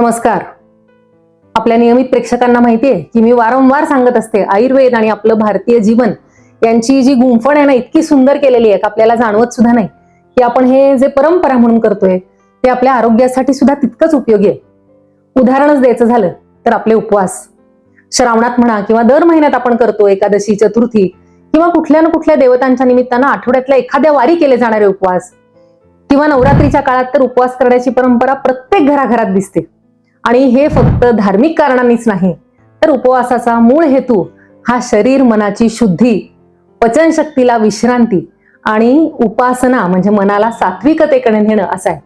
नमस्कार. आपल्या नियमित प्रेक्षकांना माहिती आहे की मी वारंवार सांगत असते आयुर्वेद आणि आपलं भारतीय जीवन यांची जी गुंफण आहे ना इतकी सुंदर केलेली आहे का आपल्याला जाणवत सुद्धा नाही. की आपण हे जे परंपरा म्हणून करतोय ते आपल्या आरोग्यासाठी सुद्धा तितकंच उपयोगी आहे. उदाहरणच द्यायचं झालं तर आपले उपवास. श्रावणात म्हणा किंवा दर महिन्यात आपण करतो एकादशी चतुर्थी किंवा कुठल्या ना कुठल्या देवतांच्या निमित्तानं आठवड्यातल्या एखाद्या वारी केले जाणारे उपवास. किंवा नवरात्रीच्या काळात तर उपवास करण्याची परंपरा प्रत्येक घराघरात दिसते. आणि हे फक्त धार्मिक कारणांनीच नाही तर उपवासाचा मूळ हेतू हा शरीर मनाची शुद्धी पचनशक्तीला विश्रांती आणि उपासना म्हणजे मनाला सात्विकतेकडे नेणं असं आहे.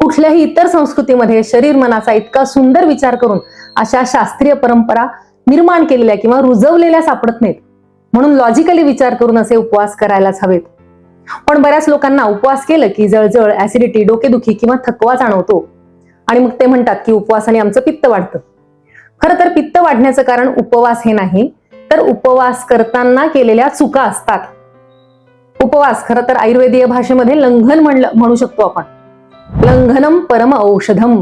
कुठल्याही इतर संस्कृतीमध्ये शरीर मनाचा इतका सुंदर विचार करून अशा शास्त्रीय परंपरा निर्माण केलेल्या किंवा रुजवलेल्या सापडत नाहीत. म्हणून लॉजिकली विचार करून असे उपवास करायलाच हवेत. पण बऱ्याच लोकांना उपवास केलं की जळजळ ऍसिडिटी डोकेदुखी किंवा थकवा जाणवतो. आणि मग ते म्हणतात की उपवासाने आमचं पित्त वाढतं. खरं तर पित्त वाढण्याचं कारण उपवास हे नाही तर उपवास करताना केलेल्या चुका असतात. उपवास खरं तर आयुर्वेदीय भाषेमध्ये लंघन म्हणलं म्हणू शकतो आपण. लंघनम परम औषधम.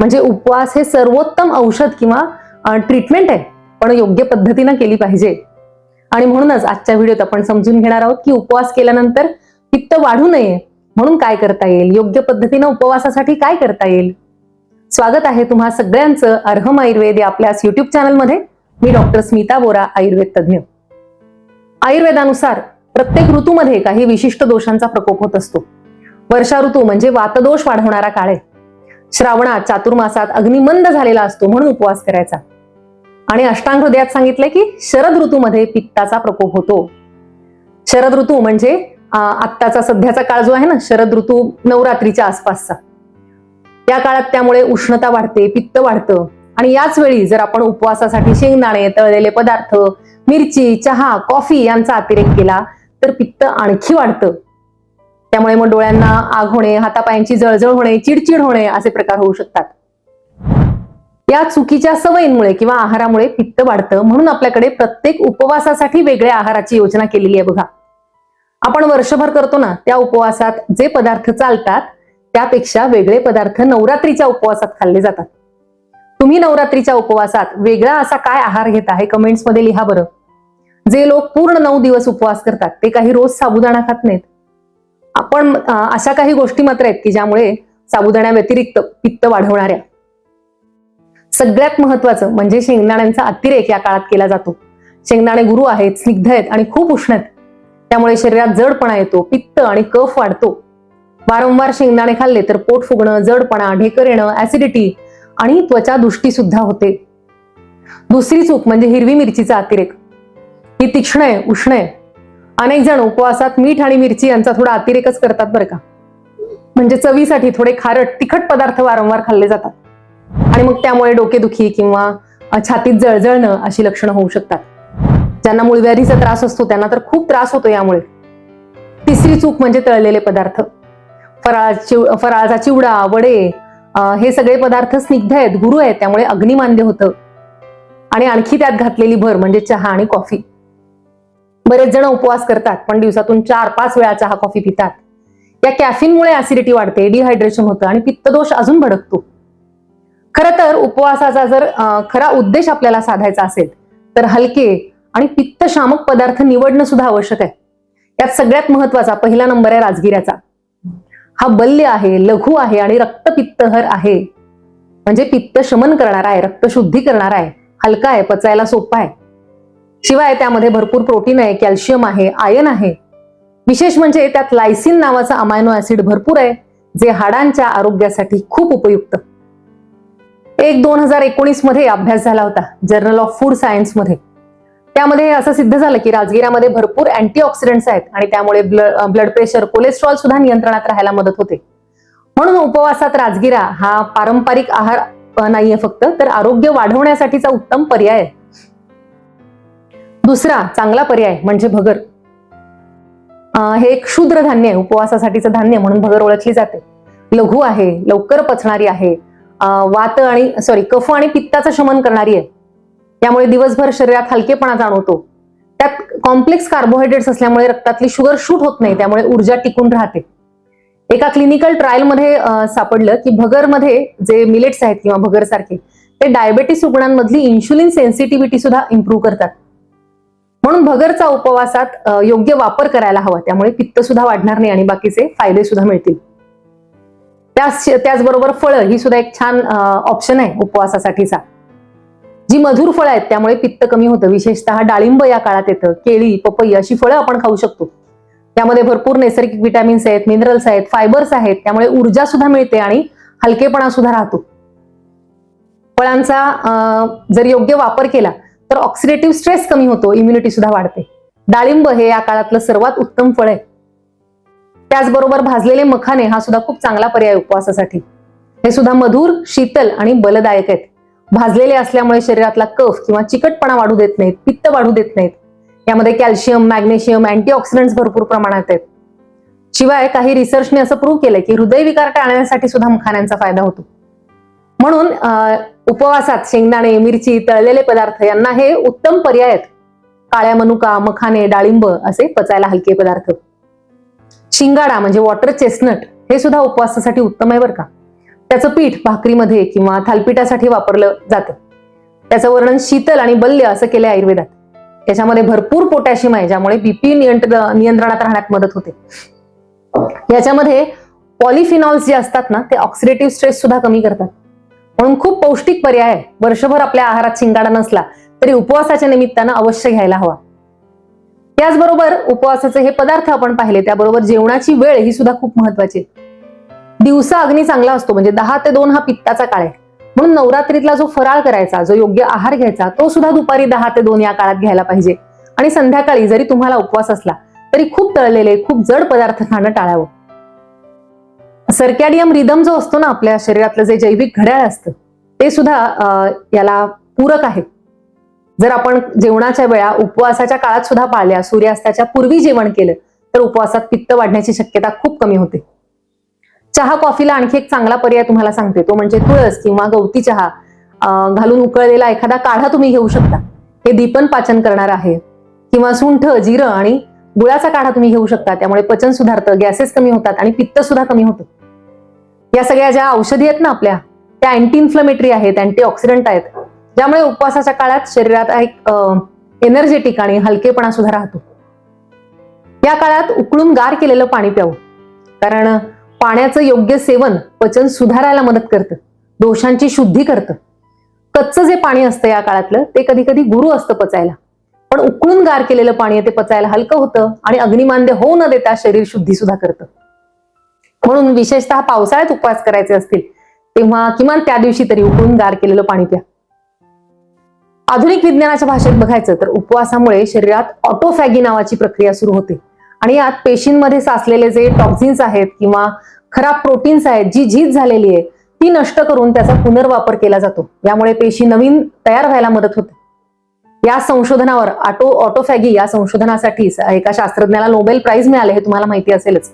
म्हणजे उपवास हे सर्वोत्तम औषध किंवा ट्रीटमेंट आहे पण योग्य पद्धतीनं केली पाहिजे. आणि म्हणूनच आजच्या व्हिडिओत आपण समजून घेणार आहोत की उपवास केल्यानंतर पित्त वाढू नये म्हणून काय करता येईल? योग्य पद्धतीनं उपवासासाठी काय करता येईल? स्वागत आहे तुम्हा सगळ्यांचं अर्हम आयुर्वेद या आपल्याच युट्यूब चॅनलमध्ये मी डॉक्टर स्मिता बोरा आयुर्वेद तज्ज्ञ. आयुर्वेदानुसार प्रत्येक ऋतूमध्ये काही विशिष्ट दोषांचा प्रकोप होत असतो. वर्षा ऋतू म्हणजे वातदोष वाढवणारा काळ आहे. श्रावणात चातुर्मासात अग्निमंद झालेला असतो म्हणून उपवास करायचा. आणि अष्टांग हृदयात सांगितलंय की शरद ऋतूमध्ये पित्ताचा प्रकोप होतो. शरद ऋतू म्हणजे आत्ताचा सध्याचा काळ जो आहे ना शरद ऋतू नवरात्रीच्या आसपासचा. या काळात त्यामुळे उष्णता वाढते पित्त वाढतं. आणि याच वेळी जर आपण उपवासासाठी शेंगदाणे तळलेले पदार्थ मिरची चहा कॉफी यांचा अतिरेक केला तर पित्त आणखी वाढतं. त्यामुळे मग डोळ्यांना आग होणे हातापायांची जळजळ होणे चिडचिड होणे असे प्रकार होऊ शकतात. या चुकीच्या सवयींमुळे किंवा आहारामुळे पित्त वाढतं म्हणून आपल्याकडे प्रत्येक उपवासासाठी वेगळ्या आहाराची योजना केलेली आहे बघा. आपण वर्षभर करतो ना त्या उपवासात जे पदार्थ चालतात त्यापेक्षा वेगळे पदार्थ नवरात्रीच्या उपवासात खाल्ले जातात. तुम्ही नवरात्रीच्या उपवासात वेगळा असा काय आहार घेता हे कमेंट्समध्ये लिहा बरं. जे लोक पूर्ण नऊ दिवस उपवास करतात ते काही रोज साबुदाणा खात नाहीत. आपण अशा काही गोष्टी मात्र आहेत की ज्यामुळे साबुदाण्या व्यतिरिक्त पित्त वाढवणाऱ्या. सगळ्यात महत्वाचं म्हणजे शेंगदाण्यांचा अतिरेक या काळात केला जातो. शेंगदाणे गुरु आहेत स्निग्ध आहेत आणि खूप उष्ण आहेत. त्यामुळे शरीरात जडपणा येतो पित्त आणि कफ वाढतो. वारंवार शेंगदाणे खाल्ले तर पोट फुगणं जडपणा ढेकर येणं ऍसिडिटी आणि त्वचा दृष्टी सुद्धा होते. दुसरी चूक म्हणजे हिरवी मिरचीचा अतिरेक. ही तीक्ष्ण आहे उष्ण आहे. अनेक जण उपवासात मीठ आणि मिरची यांचा थोडा अतिरेकच करतात बरं का. म्हणजे चवीसाठी थोडे खारट तिखट पदार्थ वारंवार खाल्ले जातात. आणि मग त्यामुळे डोकेदुखी किंवा छातीत जळजळणं अशी लक्षणं होऊ शकतात. ज्यांना मुळव्याधीचा त्रास असतो त्यांना तर खूप त्रास होतो यामुळे. तिसरी चूक म्हणजे तळलेले पदार्थ. फराळ फराळाचा चिवडा वडे हे सगळे पदार्थ स्निग्ध आहेत गुरु आहेत त्यामुळे अग्निमान्य होतं. आणि आणखी त्यात घातलेली भर म्हणजे चहा आणि कॉफी. बरेच जण उपवास करतात पण दिवसातून चार पाच वेळा चहा कॉफी पितात. या कॅफिनमुळे ऍसिडिटी वाढते डिहायड्रेशन होतं आणि पित्तदोष अजून भडकतो. खरं तर उपवासाचा जर खरा उद्देश आपल्याला साधायचा असेल तर हलके आणि पित्तशामक पदार्थ निवडणं सुद्धा आवश्यक आहे. यात सगळ्यात महत्त्वाचा पहिला नंबर आहे राजगिऱ्याचा. हा बल्य आहे लघु आहे आणि रक्तपित्तहर आहे. म्हणजे पित्त शमन करणारा आहे रक्तशुद्धी करणारा आहे हलका आहे पचायला सोपा आहे. शिवाय त्यामध्ये भरपूर प्रोटीन आहे कॅल्शियम आहे आयन आहे. विशेष म्हणजे त्यात लायसिन नावाचा अमायनो ऍसिड भरपूर आहे जे हाडांच्या आरोग्यासाठी खूप उपयुक्त. एक दोन हजार एकोणीसमध्ये अभ्यास झाला होता जर्नल ऑफ फूड सायन्समध्ये त्यामध्ये असं सिद्ध झालं की राजगिरामध्ये भरपूर अँटीऑक्सिडंट्स आहेत आणि त्यामुळे ब्लड प्रेशर कोलेस्ट्रॉल सुद्धा नियंत्रणात राहायला मदत होते. म्हणून उपवासात राजगिरा हा पारंपरिक आहार नाहीये फक्त तर आरोग्य वाढवण्यासाठीचा उत्तम पर्याय आहे. दुसरा चांगला पर्याय म्हणजे भगर. हे एक क्षुद्र धान्य आहे उपवासासाठीचं धान्य म्हणून भगर ओळखली जाते. लघु आहे लवकर पचणारी आहे वात आणि सॉरी कफ आणि पित्ताचं शमन करणारी आहे. त्यामुळे दिवसभर शरीरात हलकेपणा जाणवतो. त्यात कॉम्प्लेक्स कार्बोहायड्रेट्स असल्यामुळे रक्तातली शुगर शूट होत नाही त्यामुळे ऊर्जा टिकून राहते. एका क्लिनिकल ट्रायलमध्ये सापडलं की भगरमध्ये जे मिलेट्स आहेत किंवा भगर सारखे ते डायबेटीस रुग्णांमधली इन्शुलिन सेन्सिटिव्हिटी सुद्धा इम्प्रूव्ह करतात. म्हणून भगरचा उपवासात योग्य वापर करायला हवा त्यामुळे पित्त सुद्धा वाढणार नाही आणि बाकीचे फायदे सुद्धा मिळतील. त्याच त्याचबरोबर फळं ही सुद्धा एक छान ऑप्शन आहे उपवासासाठीचा. जी मधुर फळं आहेत त्यामुळे पित्त कमी होतं. विशेषतः डाळिंब या काळात येतं. केळी पपई अशी फळं आपण खाऊ शकतो. त्यामध्ये भरपूर नैसर्गिक विटॅमिन्स आहेत मिनरल्स आहेत फायबर्स आहेत. त्यामुळे ऊर्जा सुद्धा मिळते आणि हलकेपणा सुद्धा राहतो. फळांचा अं, जर योग्य वापर केला तर ऑक्सिडेटिव्ह स्ट्रेस कमी होतो. इम्युनिटी सुद्धा वाढते. डाळिंब हे या काळातलं सर्वात उत्तम फळ आहे. त्याचबरोबर भाजलेले मखाने हा सुद्धा खूप चांगला पर्याय उपवासासाठी. हे सुद्धा मधुर शीतल आणि बलदायक आहेत. भाजलेले असल्यामुळे शरीरातला कफ किंवा चिकटपणा वाढू देत नाहीत पित्त वाढू देत नाहीत. यामध्ये कॅल्शियम मॅग्नेशियम अँटीऑक्सिडंट्स भरपूर प्रमाणात आहेत. शिवाय काही रिसर्चने असं प्रूव्ह केलंय की हृदयविकार टाळण्यासाठी सुद्धा मखाण्यांचा फायदा होतो. म्हणून अं, उपवासात शेंगदाणे मिरची तळलेले पदार्थ यांना हे उत्तम पर्याय आहेत. काळ्या मनुका मखाने डाळिंब असे पचायला हलके पदार्थ. शिंगाडा म्हणजे वॉटर चेस्टनट हे सुद्धा उपवासासाठी उत्तम आहे बरं का. त्याचं पीठ भाकरीमध्ये किंवा थालपीठासाठी वापरलं जातं. त्याचं वर्णन शीतल आणि बल्य असं केलंय आयुर्वेदात. त्याच्यामध्ये भरपूर पोटॅशियम आहे ज्यामुळे बीपी नियंत्रणात राहण्यात मदत होते. याच्यामध्ये पॉलिफिनॉल्स जे असतात ना ते ऑक्सिडेटिव्ह स्ट्रेस सुद्धा कमी करतात. म्हणून खूप पौष्टिक पर्याय आहे. वर्षभर आपल्या आहारात शिंगाडा नसला तरी उपवासाच्या निमित्तानं अवश्य घ्यायला हवा. त्याचबरोबर उपवासाचे हे पदार्थ आपण पाहिले त्याबरोबर जेवणाची वेळ ही सुद्धा खूप महत्वाची आहे. दिवसा अग्नी चांगला असतो म्हणजे दहा ते दोन हा पित्ताचा काळ आहे. म्हणून नवरात्रीतला जो फराळ करायचा जो योग्य आहार घ्यायचा तो सुद्धा दुपारी दहा ते दोन या काळात घ्यायला पाहिजे. आणि संध्याकाळी जरी तुम्हाला उपवास असला तरी खूप तळलेले खूप जड पदार्थ खाणं टाळावं. सर्कॅडियम रिदम जो असतो ना आपल्या शरीरातलं जे जैविक घड्याळ असतं ते सुद्धा अं, याला पूरक आहे. जर आपण जेवणाच्या वेळा उपवासाच्या काळात सुद्धा पाळल्या सूर्यास्ताच्या पूर्वी जेवण केलं तर उपवासात पित्त वाढण्याची शक्यता खूप कमी होते. चहा कॉफीला आणखी एक चांगला पर्याय तुम्हाला सांगते. तो म्हणजे तुळस किंवा गवती चहा घालून उकळलेला एखादा काढा तुम्ही घेऊ शकता. हे दीपन पाचन करणार आहे. किंवा सुंठ जिरं आणि गुळाचा काढा तुम्ही घेऊ शकता. त्यामुळे पचन सुधारतं गॅसेस कमी होतात आणि पित्त सुद्धा कमी होतं. या सगळ्या ज्या औषधी आहेत ना आपल्या त्या अँटी इन्फ्लमेटरी आहेत अँटीऑक्सिडंट आहेत. ज्यामुळे उपवासाच्या काळात शरीरात एक एनर्जेटिक आणि हलकेपणा सुद्धा राहतो. या काळात उकळून गार केलेलं पाणी प्यावं. कारण पाण्याचं योग्य सेवन पचन सुधारायला मदत करतं. दोषांची शुद्धी करतं. कच्चं जे पाणी असतं या काळातलं ते कधी कधी गुरु असतं पचायला. पण उकळून गार केलेलं पाणी ते पचायला हलकं होतं आणि अग्निमांद्य होऊ न देता शरीर शुद्धी सुद्धा करतं. म्हणून विशेषतः पावसाळ्यात उपवास करायचे असतील तेव्हा किमान त्या दिवशी तरी उकळून गार केलेलं पाणी प्या. आधुनिक विज्ञानाच्या भाषेत बघायचं तर उपवासामुळे शरीरात ऑटोफॅगी नावाची प्रक्रिया सुरू होते. आणि यात पेशींमध्ये साचलेले जे टॉक्झिन्स आहेत किंवा खराब प्रोटीन्स आहेत जी झीज झालेली आहे ती नष्ट करून त्याचा पुनर्वापर केला जातो. यामुळे पेशी नवीन तयार व्हायला मदत होते. या संशोधनावर ऑटो ऑटोफॅगी या संशोधनासाठी एका शास्त्रज्ञाला नोबेल प्राइज मिळाले हे तुम्हाला माहिती असेलच.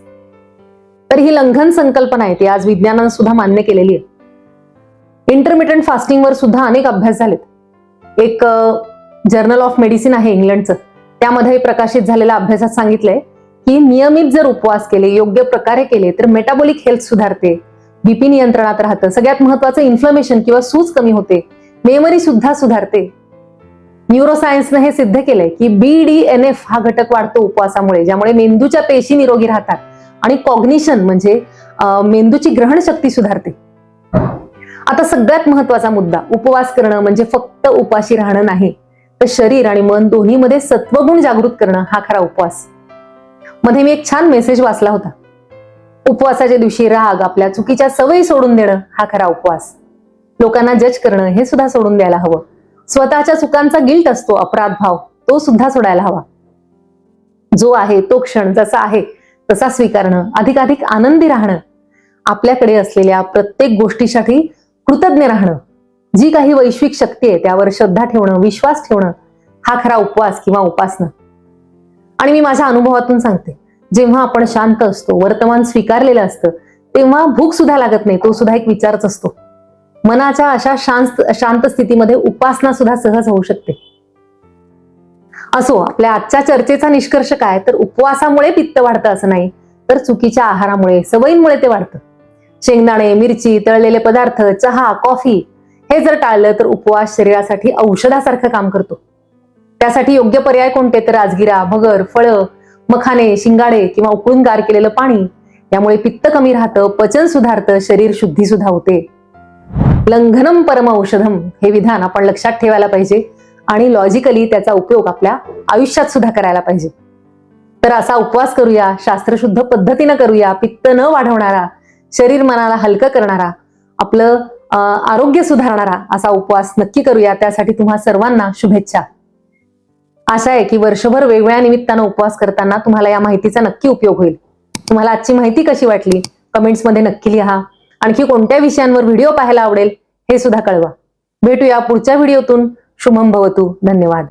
तर ही लंघन संकल्पना आहे ती आज विज्ञानानं सुद्धा मान्य केलेली आहे. इंटरमिटंट फास्टिंगवर सुद्धा अनेक अभ्यास झालेत. एक जर्नल ऑफ मेडिसिन आहे इंग्लंडचं. त्यामध्ये प्रकाशित झालेल्या अभ्यासात सांगितलंय की नियमित जर उपवास केले योग्य प्रकारे केले तर मेटाबॉलिक हेल्थ सुधारते. बीपी नियंत्रणात राहतं. सगळ्यात महत्वाचं इन्फ्लमेशन किंवा सूज कमी होते. मेमरी सुद्धा सुधारते. न्यूरोसायन्सनं हे सिद्ध केलंय की बी डी एन एफ हा घटक वाढतो उपवासामुळे ज्यामुळे मेंदूच्या पेशी निरोगी राहतात. आणि कॉग्निशन म्हणजे मेंदूची ग्रहण शक्ती सुधारते. आता सगळ्यात महत्त्वाचा मुद्दा उपवास करणं म्हणजे फक्त उपाशी राहणं नाही. तर शरीर आणि मन दोन्हीमध्ये सत्वगुण जागृत करणं हा खरा उपवास. मध्ये मी एक छान मेसेज वाचला होता. उपवासाच्या दिवशी राग आपल्या चुकीच्या सवयी सोडून देणं हा खरा उपवास. लोकांना जज करणं हे सुद्धा सोडून द्यायला हवं. स्वतःच्या चुकांचा गिल्ट असतो अपराध भाव तो सुद्धा सोडायला हवा. जो आहे तो क्षण जसा आहे तसा स्वीकारणं अधिकाधिक आनंदी राहणं आपल्याकडे असलेल्या प्रत्येक गोष्टीसाठी कृतज्ञ राहणं जी काही वैश्विक शक्ती आहे त्यावर श्रद्धा ठेवणं विश्वास ठेवणं हा खरा उपवास किंवा उपासना. आणि मी माझ्या अनुभवातून सांगते. जेव्हा आपण शांत असतो वर्तमान स्वीकारलेलं असतं तेव्हा भूक सुद्धा लागत नाही तो सुद्धा एक विचारच असतो. मनाच्या अशा शांत शांत स्थितीमध्ये उपासना सुद्धा सहज होऊ शकते. असो आपल्या आजच्या चर्चेचा निष्कर्ष काय? तर उपवासामुळे पित्त वाढतं असं नाही तर चुकीच्या आहारामुळे सवयींमुळे ते वाढतं. शेंगदाणे मिरची तळलेले पदार्थ चहा कॉफी हे जर टाळलं तर उपवास शरीरासाठी औषधासारखं काम करतो. त्यासाठी योग्य पर्याय कोणते? तर राजगिरा भगर फळं मखाने शिंगाडे किंवा उकळून गार केलेलं पाणी. यामुळे पित्त कमी राहतं पचन सुधारतं शरीर शुद्धी सुद्धा होते. लंघनम परम औषधम हे विधान आपण लक्षात ठेवायला पाहिजे आणि लॉजिकली त्याचा उपयोग आपल्या आयुष्यात सुद्धा करायला पाहिजे. तर असा उपवास करूया शास्त्रशुद्ध पद्धतीनं करूया पित्त न वाढवणारा शरीर मनाला हलकं करणारा आपलं आरोग्य सुधारणारा असा उपवास नक्की करूया. त्यासाठी तुम्हा सर्वांना शुभेच्छा. आशा आहे की वर्षभर वेगवेगळ्या निमित्तानं उपवास करताना तुम्हाला या माहितीचा नक्की उपयोग होईल. तुम्हाला आजची माहिती कशी वाटली? कमेंट्समध्ये नक्की लिहा. आणखी कोणत्या विषयांवर व्हिडिओ पाहायला आवडेल हे सुद्धा कळवा. भेटूया पुढच्या व्हिडिओतून. शुभम भवतू. धन्यवाद.